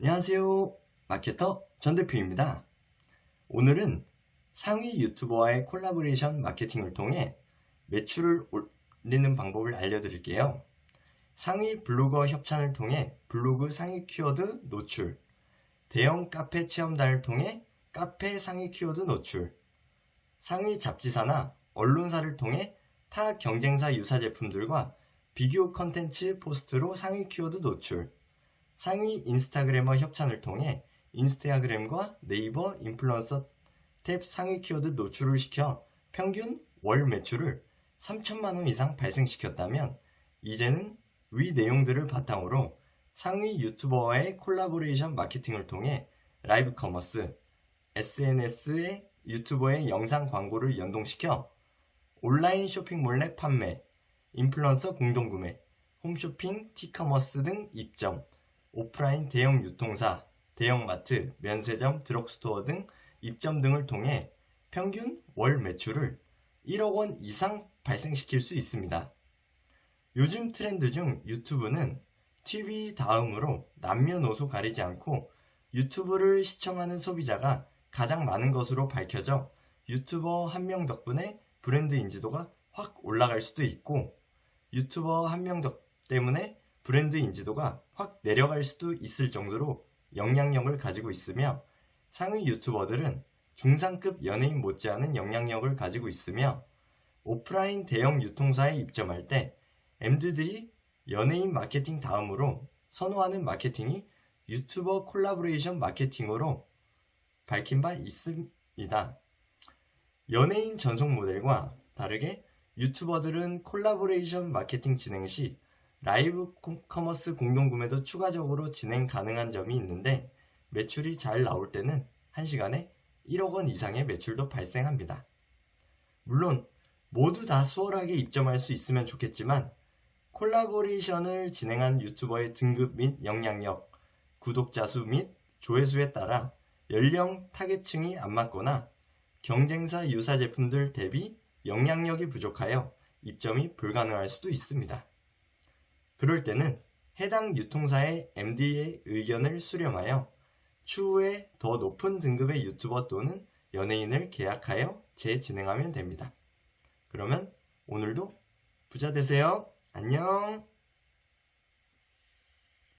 안녕하세요. 마케터 전 대표입니다. 오늘은 상위 유튜버와의 콜라보레이션 마케팅을 통해 매출을 올리는 방법을 알려드릴게요. 상위 블로거 협찬을 통해 블로그 상위 키워드 노출, 대형 카페 체험단을 통해 카페 상위 키워드 노출, 상위 잡지사나 언론사를 통해 타 경쟁사 유사 제품들과 비교 컨텐츠 포스트로 상위 키워드 노출, 상위 인스타그래머 협찬을 통해 인스타그램과 네이버 인플루언서 탭 상위 키워드 노출을 시켜 평균 월 매출을 3천만 원 이상 발생시켰다면 이제는 위 내용들을 바탕으로 상위 유튜버와의 콜라보레이션 마케팅을 통해 라이브 커머스, SNS에 유튜버의 영상 광고를 연동시켜 온라인 쇼핑몰 내 판매, 인플루언서 공동구매, 홈쇼핑, 티커머스 등 입점, 오프라인 대형 유통사, 대형마트, 면세점, 드럭스토어 등 입점 등을 통해 평균 월 매출을 1억 원 이상 발생시킬 수 있습니다. 요즘 트렌드 중 유튜브는 TV 다음으로 남녀노소 가리지 않고 유튜브를 시청하는 소비자가 가장 많은 것으로 밝혀져 유튜버 한 명 덕분에 브랜드 인지도가 확 올라갈 수도 있고 유튜버 한명 때문에 브랜드 인지도가 확 내려갈 수도 있을 정도로 영향력을 가지고 있으며 상위 유튜버들은 중상급 연예인 못지않은 영향력을 가지고 있으며 오프라인 대형 유통사에 입점할 때 MD들이 연예인 마케팅 다음으로 선호하는 마케팅이 유튜버 콜라보레이션 마케팅으로 밝힌 바 있습니다. 연예인 전속 모델과 다르게 유튜버들은 콜라보레이션 마케팅 진행 시 라이브 커머스 공동 구매도 추가적으로 진행 가능한 점이 있는데 매출이 잘 나올 때는 1시간에 1억 원 이상의 매출도 발생합니다. 물론 모두 다 수월하게 입점할 수 있으면 좋겠지만 콜라보레이션을 진행한 유튜버의 등급 및 영향력, 구독자 수 및 조회수에 따라 연령 타겟층이 안 맞거나 경쟁사 유사 제품들 대비 영향력이 부족하여 입점이 불가능할 수도 있습니다. 그럴 때는 해당 유통사의 MD의 의견을 수렴하여 추후에 더 높은 등급의 유튜버 또는 연예인을 계약하여 재진행하면 됩니다. 그러면 오늘도 부자 되세요. 안녕!